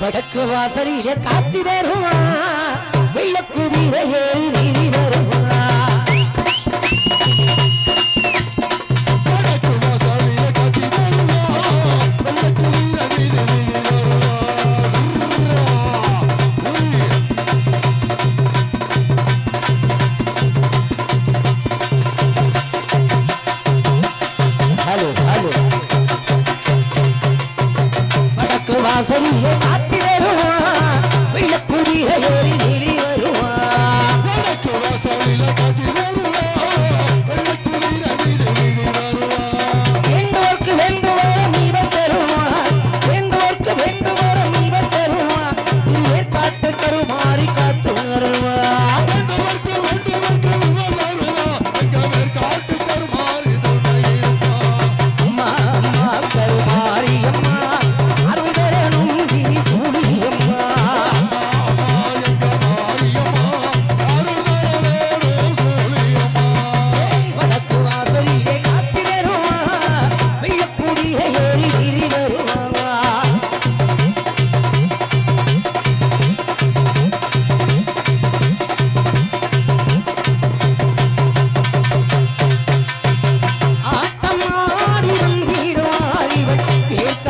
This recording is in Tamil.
வடக்கு வாசலிலே காட்சி தருவா வெள்ளக்குதிரை ஏறி நீதி வடக்கு வாசலிலே விளக்குரிய எரிந்து ஏற்று